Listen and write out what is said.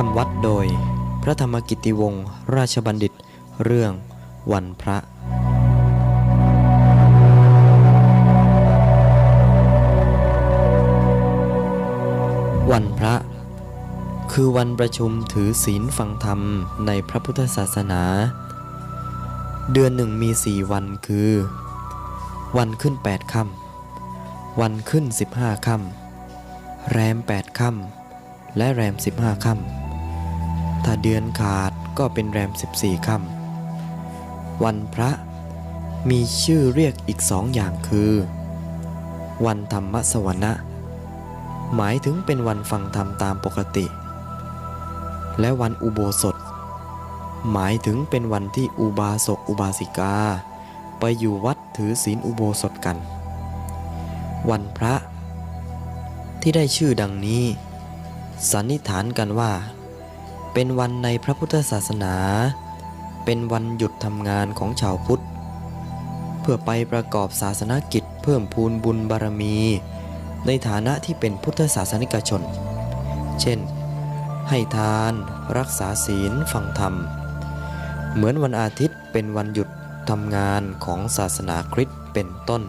คำวัดโดย พระธรรมกิติวงศ์ราชบัณฑิต เรื่องวันพระวันพระ คือวันประชุมถือศีลฟังธรรมในพระพุทธศาสนา เดือนหนึ่งมีสี่วันคือ วันขึ้นแปดค่ำวันขึ้นสิบห้าค่ำแรมแปดค่ำและแรมสิบห้าค่ำ ถ้าเดือนขาดก็เป็นแรมสิบสี่ค่ำวันพระมีชื่อเรียกอีกสองอย่างคือ วันธรรมสวนะ หมายถึงเป็นวันฟังธรรมตามปกติ และวันอุโบสถ หมายถึงเป็นวันที่อุบาสกอุบาสิกา ไปอยู่วัดถือศีลอุโบสถกัน วันพระที่ได้ชื่อดังนี้ สันนิษฐานกันว่า เป็นวันในพระพุทธศาสนา เป็นวันหยุดทำงานของชาวพุทธ เพื่อไปประกอบศาสนกิจเพิ่มพูนบุญบารมี ในฐานะที่เป็นพุทธศาสนิกชน เช่น ให้ทานรักษาศีลฟังธรรม เหมือนวันอาทิตย์เป็นวันหยุดทำงานของศาสนาคริสต์เป็นต้น